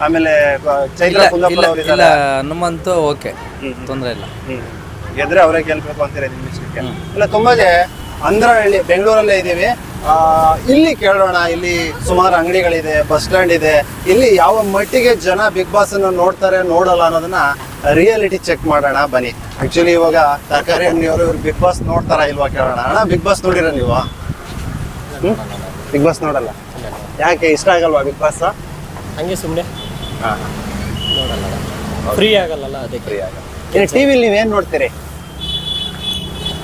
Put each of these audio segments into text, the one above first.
ಆಮೇಲೆ ಚೈತ್ರ ಇಲ್ಲ ಕುಂದಾಪುರ ಇಲ್ಲ ಅವ್ರು ಇಲ್ಲ ಇದ್ದಾರೆ ಹನುಮಂತು ಓಕೆ ತೊಂದರೆ ಇಲ್ಲ. ಹ್ಮ್. ಗೆದ್ರೆ ಅವರೇ ಗೆಲ್ಬೇಕು ಅಂತೀರ ನಿಮ್ಮ ಇಷ್ಟಕ್ಕೆ ಇಲ್ಲ ತುಂಬಾ ಅಂದ್ರ ಅಂದ್ರಹಳ್ಳಿ ಬೆಂಗಳೂರಲ್ಲೇ ಇದ್ದೀವಿ. ಆ, ಇಲ್ಲಿ ಕೇಳೋಣ ಇಲ್ಲಿ ಸುಮಾರು ಅಂಗಡಿಗಳಿದೆ ಬಸ್ ಸ್ಟ್ಯಾಂಡ್ ಇದೆ. ಇಲ್ಲಿ ಯಾವ ಮಟ್ಟಿಗೆ ಜನ ಬಿಗ್ ಬಾಸ್ ಅನ್ನು ನೋಡ್ತಾರೆ ನೋಡಲ್ಲ ಅನ್ನೋದನ್ನ ರಿಯಾಲಿಟಿ ಚೆಕ್ ಮಾಡೋಣ ಬನ್ನಿ. ಆಕ್ಚುಲಿ ಇವಾಗ ತರಕಾರಿ ಅಂಗಡಿಯವರು ಇವ್ರು ಬಿಗ್ ಬಾಸ್ ನೋಡ್ತಾರಾ ಇಲ್ವಾ ಕೇಳೋಣ. ಅಣ್ಣ ಬಿಗ್ ಬಾಸ್ ನೋಡಿರ ನೀವು? ಬಿಗ್ ಬಾಸ್ ನೋಡಲ್ಲ? ಯಾಕೆ ಇಷ್ಟ ಆಗಲ್ವಾ ಬಿಗ್ ಬಾಸ್? ಹಂಗೆ ಸುಮ್ಮನೆ ನೋಡಲ್ಲ. ಫ್ರೀ ಆಗಲ್ಲ ಅದಕ್ಕೆ. ಇನ್ನು ಟಿವಿಲಿ ನೀವೇನ್ ನೋಡ್ತೀರಿ?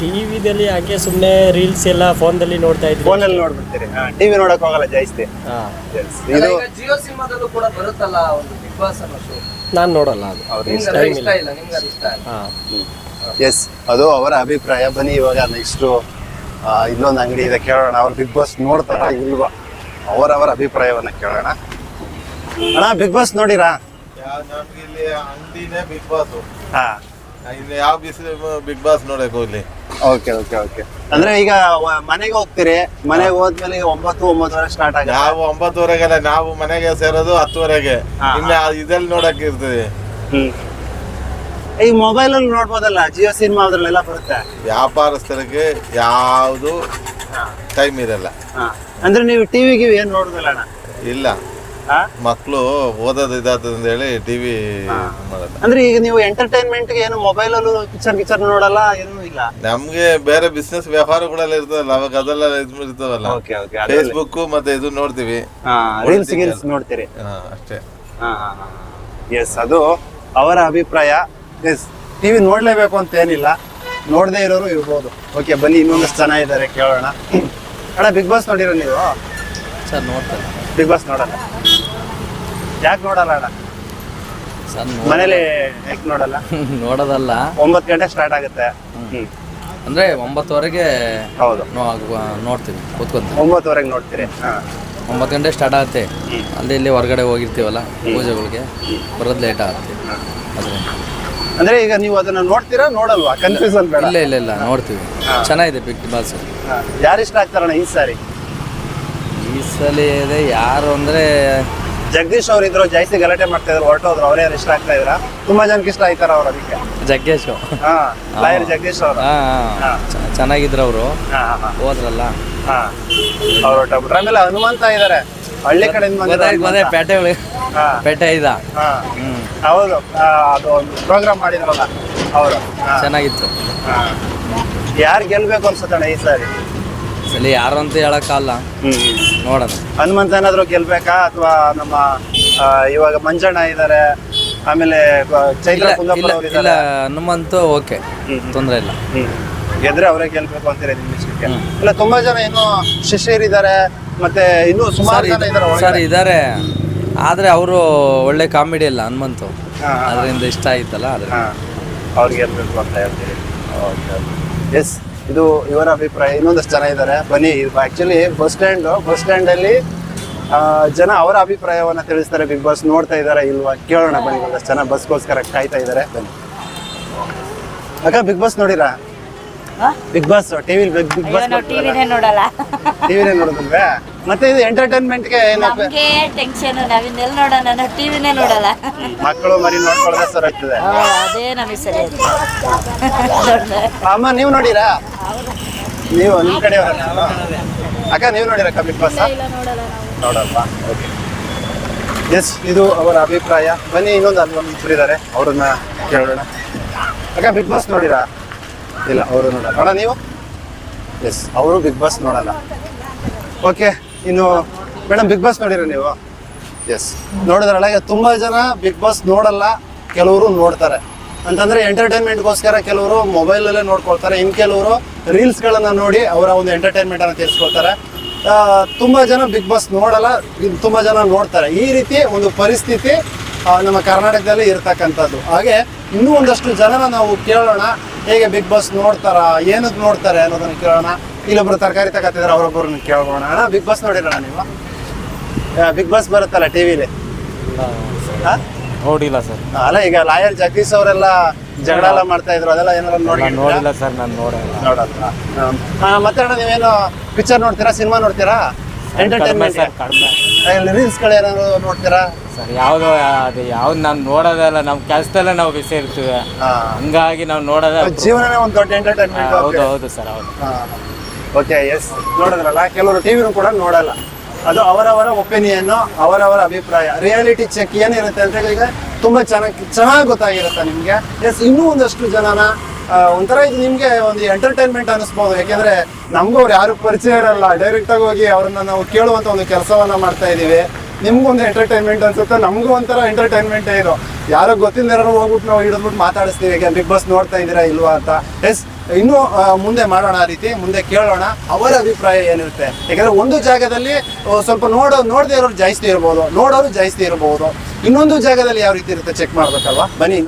ಟಿ ವಿದಲ್ಲಿ ಹಂಗೆ ಸುಮ್ಮನೆ ರೀಲ್ಸ್ ಎಲ್ಲ ಫೋನ್ದಲ್ಲಿ ನೋಡ್ತಾ ಇದ್ವಿ. ಫೋನಲ್ಲಿ ನೋಡ್ಬಿಡ್ತೀರಿ. ಟಿವಿ ನೋಡಕ್ ಹೋಗಲ್ಲ ಜಾಸ್ತಿ. ಹಾಂ. ಇದು ಜಿಯೋ ಸಿನಿಮಾದಲ್ಲೂ ಕೂಡ ಬರುತ್ತಲ್ಲ ಒಂದು ಬಿಗ್ ಬಾಸ್ ಅನ್ನೋ ಶೋ ನಾನು ನೋಡಲ್ಲ ಅದು. ನಿಮ್ಗೆ ಅದು ಇಷ್ಟ ಇಲ್ಲ ನಿಮ್ಗೆ ಅದು ಇಷ್ಟ ಇಲ್ಲ. ಹಾಂ. ಎಸ್ ಅದು ಅವರ ಅಭಿಪ್ರಾಯ. ಬನ್ನಿ ಇವಾಗ ನೆಕ್ಸ್ಟ್ ಇನ್ನೊಂದು ಅಂಗಡಿ ಇದೆ. ಕೇಳೋಣ. ಅವ್ರು ಬಿಗ್ ಬಾಸ್ ನೋಡ್ತಾರ ಇಲ್ವಾ? ಅವರವರ ಅಭಿಪ್ರಾಯವನ್ನ ಕೇಳೋಣ. ಅಣ್ಣ ಬಿಗ್ ಬಾಸ್ ನೋಡಿರಾ? ನಮ್ಗೆ ಇಲ್ಲಿ ಅಂಗಡಿನೇ ಬಿಗ್ ಬಾಸ್ ಹಾ. ಇಲ್ಲಿ ಯಾವ ಬಿಸಿ ಬಿಗ್ ಬಾಸ್ ನೋಡಕ್ ಹೋಗ್ಲಿ ಓಕೆ ಓಕೆ ಓಕೆ ಅಂದ್ರೆ ಈಗ ಮನೆಗೆ ಹೋಗ್ತೀರಿ ಮನೆಗೆ ಹೋದ್ಮೇಲೆ ಈಗ ಒಂಬತ್ತು ಒಂಬತ್ತುವರೆ ಸ್ಟಾರ್ಟ್ ಆಗ ನಾವು ಒಂಬತ್ತುವರೆಗೆಲ್ಲ ನಾವು ಮನೆಗೆ ಸೇರೋದು ಹತ್ತುವರೆಗೆ. ಇನ್ನು ಇದೆಲ್ಲಿ ನೋಡಕ್ ಇರ್ತದೆ ಹ್ಮ್. ಈ ಮೊಬೈಲ್ ಅಲ್ಲಿ ನೋಡ್ಬೋದಲ್ಲ ಜಿಯೋ ಸಿನಿಮಾ ಅದ್ರಲ್ಲೆಲ್ಲ ಬರುತ್ತೆ? ವ್ಯಾಪಾರಸ್ಥರಿಗೆ ಯಾವುದು ಟೈಮ್ ಇರಲ್ಲ. ಅಂದ್ರೆ ನೀವು ಟಿವಿಗೆ ಏನ್ ನೋಡುದಿಲ್ಲ ಅಣ್ಣ? ಇಲ್ಲ. ಮಕ್ಕಳು ಓದೋದು ಅಂತ ಹೇಳಿ ಟಿವಿ ಮಾಡೋದು ಅಂದ್ರೆ ಈಗ ನೀವು ಎಂಟರ್ಟೈನ್ಮೆಂಟ್ಗೆ ಏನು ಮೊಬೈಲ್ ಅಲ್ಲೂ ಪಿಕ್ಚರ್ ಗಿಕ್ಚರ್ ನೋಡಲ್ಲ ಏನು ಇಲ್ಲ? ನಮ್ಗೆ ಬೇರೆ ಬಿಸ್ನೆಸ್ ವ್ಯವಹಾರಗಳೆಲ್ಲ ಇರ್ತದಲ್ಲ ಅವಾಗ ಅದೆಲ್ಲ ಇದು ಓಕೆ ಫೇಸ್ಬುಕ್ ಮತ್ತೆ ಇದು ನೋಡ್ತೀವಿ. ರೀಲ್ಸ್ ಗಿಲ್ಸ್ ನೋಡ್ತೀರಿ? ಹಾ ಅಷ್ಟೇ. ಎಸ್ ಅದು ಅವರ ಅಭಿಪ್ರಾಯ. ಎಸ್ ಟಿವಿ ನೋಡ್ಲೇಬೇಕು ಅಂತ ಏನಿಲ್ಲ. ನೋಡದೇ ಇರೋರು ಇರ್ಬೋದು. ಓಕೆ ಬನ್ನಿ ಇನ್ನೊಂದಷ್ಟು ಜನ ಇದ್ದಾರೆ ಕೇಳೋಣ. ಅಣ್ಣ ಬಿಗ್ ಬಾಸ್ ನೋಡಿರೋ ನೀವು? ಸರ್ ನೋಡ್ತಾರೆ ಬಿಗ್ ಬಾಸ್ ನೋಡಲ್ಲ. ಯಾಕೆ ನೋಡಲ್ಲ ಅಣ್ಣ? ಸರ್ ಮನೇಲಿ ಯಾಕೆ ನೋಡಲ್ಲ? ನೋಡೋದಲ್ಲ. ಒಂಬತ್ತು ಗಂಟೆ ಸ್ಟಾರ್ಟ್ ಆಗುತ್ತೆ. ಹ್ಮ್. ಅಂದ್ರೆ ಒಂಬತ್ತುವರೆಗೆ ಹೌದು. ನೋ- ನೋಡ್ತೀವಿ ಕೂತ್ಕೊಂತ ಒಂಬತ್ತುವರೆಗೆ ನೋಡ್ತೀರಿ. ಹಾ. ಒಂಬತ್ತು ಗಂಟೆ ಸ್ಟಾರ್ಟ್ ಆಗುತ್ತೆ. ಅಲ್ಲಿ ಇಲ್ಲಿ ಹೊರಗಡೆ ಹೋಗಿರ್ತೀವಲ್ಲ ಪೂಜೆಗಳಿಗೆ ಬರೋದು ಲೇಟ್ ಆಗುತ್ತೆ. ಅದರಿಂದ. ಅಂದ್ರೆ ಈಗ ನೀವು ಅದನ್ನ ನೋಡ್ತೀರಾ ನೋಡಲ್ವಾ? ಕನ್ಫ್ಯೂಸನ್ ಬೇಡ. ಇಲ್ಲ ಇಲ್ಲ ಇಲ್ಲ ನೋಡ್ತೀವಿ. ಚೆನ್ನಾಗಿದೆ ಬಿಗ್ ಬಾಸ್ ಯಾರು ಇಷ್ಟ ಆಗ್ತಾರಣ್ಣ ಈ ಸಾರಿ? ಈ ಸಲ ಇದೆ ಯಾರು ಅಂದ್ರೆ ಜಗದೀಶ್ ಅವ್ರು ಇದ್ರು ಜಾಸ್ತಿ ಗಲಾಟೆ ಮಾಡ್ತಾ ಇದ್ರು ಹೊರಟೋದ್ರು ಅವರೇ ಯಾರು ಇಷ್ಟ ಆಗ್ತಾ ಇದ್ರ. ತುಂಬಾ ಜನಕ್ಕೆ ಇಷ್ಟ ಆಯ್ತಾರ ಅವ್ರ ಅದಕ್ಕೆ. ಜಗ್ಗೇಶು. ಹಾ ಲಾಯರ್ ಜಗದೀಶ್ ಅವರು. ಹಾ ಹಾ. ಚೆನ್ನಾಗಿದ್ರು ಅವರು. ಹಾ ಹಾ ಹೋದ್ರಲ್ಲ. ಹಾ. ಅವ್ರು ಹೊರಟೋಗ್ಬಿಟ್ರು. ಆಮೇಲೆ ಹನುಮಂತ ಇದಾರೆ. ಹಳ್ಳಿ ಕಡೆಯಿಂದ ಬಂದಿರೋ ಮನೆ ಹನುಮಂತ. ಪೇಟೆ ಒಳಗೆ ಹಾ. ಪೇಟೆ ಇದ. ಹಾ. ಹ್ಮ್ ಹೌದು. ಆ, ಅದು ಒಂದು ಪ್ರೋಗ್ರಾಮ್ ಮಾಡಿದ್ರಲ್ಲ. ಅವರು ಚೆನ್ನಾಗಿತ್ತು. ಯಾರು ಗೆಲ್ಬೇಕು ಅನ್ಸುತ್ತಣ್ಣ ಈ ಸಾರಿ? ಸಲ ಯಾರು ಅಂತ ಹೇಳಕ್ಕಲ್ಲ ನೋಡೋಣ. ಹನುಮಂತ ಏನಾದ್ರು ಗೆಲ್ಬೇಕಾ? ಅಥವಾ ನಮ್ಮ ಆ, ಇವಾಗ ಮಂಜಣ್ಣ ಇದಾರೆ ಆಮೇಲೆ ಆ, ಚೈತ್ರ ಇಲ್ಲ ಕುಂದಾಪುರ ಇಲ್ಲ ಅವ್ರು ಇಲ್ಲ ಇದಾರೆ ಹನುಮಂತು ಓಕೆ. ತೊಂದರೆ ಇಲ್ಲ. ಗೆದ್ರೆ ಅವರೇ ಗೆಲ್ಬೇಕು ಅಂತೀರ ನಿಮ್ಮ ಇಷ್ಟಕ್ಕೆ ಇಲ್ಲ ತುಂಬಾ ಜನ ಇನ್ನು ಶಿಷ್ಯರಿದ್ದಾರೆ ಮತ್ತೆ ಇನ್ನು ಸುಮಾರು ಜನ ಇದ್ದಾರೆ ಸರ್ ಒಳಗಡೆ. ಇದ್ದಾರೆ ಆದ್ರೆ ಅವರು ಒಳ್ಳೆ ಕಾಮಿಡಿ ಇಲ್ಲ ಹನುಮಂತು. ಹಾ, ಹಾ, ಅದರಿಂದ ಇಷ್ಟ ಆಯ್ತಲ್ಲ ಅದ್ರ ಹಾ. ಅವ್ರಿಗೆ ಗೆಲ್ಬೇಕು ಅಂತ ಹೇಳ್ತೀರಿ. ಎಸ್ ಇದು ಇವರ ಅಭಿಪ್ರಾಯ, ಇನ್ನೊಂದಷ್ಟು ಜನ ಇದ್ದಾರೆ. ಬನ್ನಿ actually bus stand bus stand ಅಲ್ಲಿ ಜನ ಅವರ ಅಭಿಪ್ರಾಯವನ್ನು ತಿಳಿಸ್ತಾರೆ, ಬಿಗ್ ಬಾಸ್ ನೋಡ್ತಾ ಇದ್ದಾರೆ ಇಲ್ವಾ? ಕೇಳೋಣ ಬನ್ನಿ ಒಂದಷ್ಟು ಜನ ಬಸ್ಗೋಸ್ಕರ ಕಾಯ್ತಾ ಇದ್ದಾರೆ. ಬನ್ನಿ. ಅಕ್ಕ, big boss ನೋಡಿರಾ? Big boss TV big boss ನಾವು ಟಿವಿನೇ ನೋಡಲ್ಲ. ಟಿವಿನೇ ನೋಡೋದಲ್ವೇ? ಮತ್ತೆ ಇದು ಎಂಟರ್ಟೈನ್ಮೆಂಟ್ಗೆ ಏನಪ್ಪ ನಮಗೆ ಟೆನ್ಷನ್ ನಾವಿನ್ನೆಲ್ಲ ನೋಡೋಣ ನಾವು ಟಿವಿನೇ ನೋಡಲ್ಲ. ಮಕ್ಕಳು ಮರಿ ನೋಡ್ಕೊಳ್ಳೋದೇ ಸರ್ ಆಗ್ತದೆ. ಆ, ಅದೇ ನಮಗೆ ಸರಿ ಅಮ್ಮ ನೀವು ನೋಡಿರಾ? ನೀವು ನಿಮ್ ಕಡೆ ಅಕ್ಕ ನೀವು ನೋಡಿರಾ ಬಿಗ್ ಬಾಸ್ ನೋಡಲ್ವಾ ಓಕೆ ಎಸ್ ಇದು ಅವರ ಅಭಿಪ್ರಾಯ. ಬನ್ನಿ ಇನ್ನೊಂದು ಅಲ್ಲಿ ಇಬ್ರು ಇದ್ದಾರೆ ಅವ್ರನ್ನ ಕೇಳೋಣ. ಅಕ್ಕ ಬಿಗ್ ಬಾಸ್ ನೋಡಿರಾ? ಇಲ್ಲ, ಅವರು ನೋಡಲ್ಲ. ನೀವು? ಎಸ್ ಅವರು ಬಿಗ್ ಬಾಸ್ ನೋಡಲ್ಲ. ಓಕೆ ಇನ್ನು ಮೇಡಮ್ ಬಿಗ್ ಬಾಸ್ ನೋಡಿರ ನೀವು? ಎಸ್ ನೋಡಿದ್ರಲ್ಲ, ಈಗ ತುಂಬ ಜನ ಬಿಗ್ ಬಾಸ್ ನೋಡಲ್ಲ, ಕೆಲವರು ನೋಡ್ತಾರೆ. ಅಂತಂದ್ರೆ ಎಂಟರ್ಟೈನ್ಮೆಂಟ್ಗೋಸ್ಕರ ಕೆಲವರು ಮೊಬೈಲಲ್ಲೇ ನೋಡ್ಕೊಳ್ತಾರೆ. ಇನ್ನು ಕೆಲವರು ರೀಲ್ಸ್ಗಳನ್ನ ನೋಡಿ ಅವರ ಒಂದು ಎಂಟರ್ಟೈನ್ಮೆಂಟ್ ಅನ್ನ ತಿಳಿಸ್ಕೊಳ್ತಾರೆ. ತುಂಬಾ ಜನ ಬಿಗ್ ಬಾಸ್ ನೋಡಲ್ಲ ತುಂಬಾ ಜನ ನೋಡ್ತಾರೆ. ಈ ರೀತಿ ಒಂದು ಪರಿಸ್ಥಿತಿ ನಮ್ಮ ಕರ್ನಾಟಕದಲ್ಲಿ ಇರ್ತಕ್ಕಂಥದ್ದು. ಹಾಗೆ ಇನ್ನೂ ಒಂದಷ್ಟು ಜನನ ನಾವು ಕೇಳೋಣ. ಹೇಗೆ ಬಿಗ್ ಬಾಸ್ ನೋಡ್ತಾರ ಏನಕ್ಕೆ ನೋಡ್ತಾರೆ ಅನ್ನೋದನ್ನ ಕೇಳೋಣ. ಇಲ್ಲೊಬ್ರು ತರಕಾರಿ ತಗೋತಿದ್ರೆ ಅವರೊಬ್ಬರನ್ನ ಕೇಳೋಣ ಅಣ್ಣ ಬಿಗ್ ಬಾಸ್ ನೋಡಿರೋಣ ನೀವು? ಬಿಗ್ ಬಾಸ್ ಬರುತ್ತಲ್ಲ ಟಿವಿಲಿ ನೋಡಿಲ್ಲ ಸರ್. ಅಲ್ಲ ಈಗ ಲಾಯರ್ ಜಗದೀಶ್ ಅವರೆಲ್ಲ ಜಗಳ ಎಲ್ಲ ಮಾಡ್ತಾ ಇದ್ರು ಅದೆಲ್ಲ ಏನಾದ್ರು ನೋಡಿ ನೋಡಿಲ್ಲ ಸರ್ ನಾನು ನೋಡಲ್ಲ ನೋಡಲ್ಲ ಹಾ, ಮತ್ತೆ ಅಣ್ಣ ನೀವೇನು ಪಿಕ್ಚರ್ ನೋಡ್ತೀರಾ ಸಿನಿಮಾ ನೋಡ್ತೀರಾ? ಎಂಟರ್ಟೈನ್ಮೆಂಟ್ ಸರ್ ಕಡಿಮೆ. ರೀಲ್ಸ್ಗಳು ಏನಾದ್ರು ನೋಡ್ತೀರಾ? ಸರ್ ಯಾವುದು ಅದು ಯಾವ್ದು ನಾವು ನೋಡೋದಲ್ಲ ನಮ್ಮ ಕೆಲಸದಲ್ಲೇ ನಾವು ಬಿಸಿ ಇರ್ತೀವಿ. ಹಾ. ಹಂಗಾಗಿ ನಾವು ನೋಡೋದೇ. ಜೀವನನೇ ಒಂದು ದೊಡ್ಡ ಎಂಟರ್ಟೈನ್ಮೆಂಟ್ ಹೌದು ಹೌದು ಸರ್ ಹೌದು. ಓಕೆ ಎಸ್ ನೋಡಿದ್ರಲ್ಲ ಕೆಲವರು ಟಿವಿನೂ ಕೂಡ ನೋಡಲ್ಲ. ಅದು ಅವರವರ ಒಪಿನಿಯನ್ ಅವರವರ ಅಭಿಪ್ರಾಯ. ರಿಯಾಲಿಟಿ ಚೆಕ್ ಏನಿರುತ್ತೆ ಅಂತ ಹೇಳಿದ್ರೆ ತುಂಬಾ ಚೆನ್ನಾಗಿ ಚೆನ್ನಾಗಿ ಗೊತ್ತಾಗಿರುತ್ತೆ ನಿಮ್ಗೆ. ಎಸ್ ಇನ್ನೂ ಒಂದಷ್ಟು ಜನನ ಒಂಥರ ಇದು ನಿಮಗೆ ಒಂದು ಎಂಟರ್ಟೈನ್ಮೆಂಟ್ ಅನಿಸ್ಬೋದು ಯಾಕೆಂದ್ರೆ ನಮಗೂ ಅವ್ರು ಯಾರು ಪರಿಚಯ ಇರಲ್ಲ. ಡೈರೆಕ್ಟ್ ಆಗಿ ಹೋಗಿ ಅವ್ರನ್ನ ನಾವು ಕೇಳುವಂತ ಒಂದು ಕೆಲಸವನ್ನ ಮಾಡ್ತಾ ಇದೀವಿ ನಿಮ್ಗೂ ಒಂದು ಎಂಟರ್ಟೈನ್ಮೆಂಟ್ ಅನ್ಸುತ್ತೆ. ನಮಗೂ ಒಂಥರ ಎಂಟರ್ಟೈನ್ಮೆಂಟ್ ಇದು. ಯಾರೋ ಗೊತ್ತಿಲ್ಲದಿರೋ ಹೋಗ್ಬಿಟ್ಟು ನಾವು ಹಿಡಿದ್ಬಿಟ್ಟು ಮಾತಾಡಿಸ್ತೀವಿ. ಈಗ ಬಿಗ್ ಬಾಸ್ ನೋಡ್ತಾ ಇದ್ದೀರಾ ಇಲ್ವಾ ಅಂತ. ಎಸ್ ಇನ್ನು ಮುಂದೆ ಮಾಡೋಣ ಆ ರೀತಿ. ಮುಂದೆ ಕೇಳೋಣ. ಅವರ ಅಭಿಪ್ರಾಯ ಏನಿರುತ್ತೆ? ಯಾಕಂದ್ರೆ ಒಂದು ಜಾಗದಲ್ಲಿ ಸ್ವಲ್ಪ ನೋಡೋ, ನೋಡದೆ ಇರೋರು ಜಾಸ್ತಿ ಇರ್ಬೋದು. ನೋಡೋರು ಜಾಸ್ತಿ ಇರ್ಬೋದು. ಇನ್ನೊಂದು ಜಾಗದಲ್ಲಿ ಯಾವ ರೀತಿ ಇರುತ್ತೆ? ಚೆಕ್ ಮಾಡ್ಬೇಕಲ್ವಾ? ಬನ್ನಿ.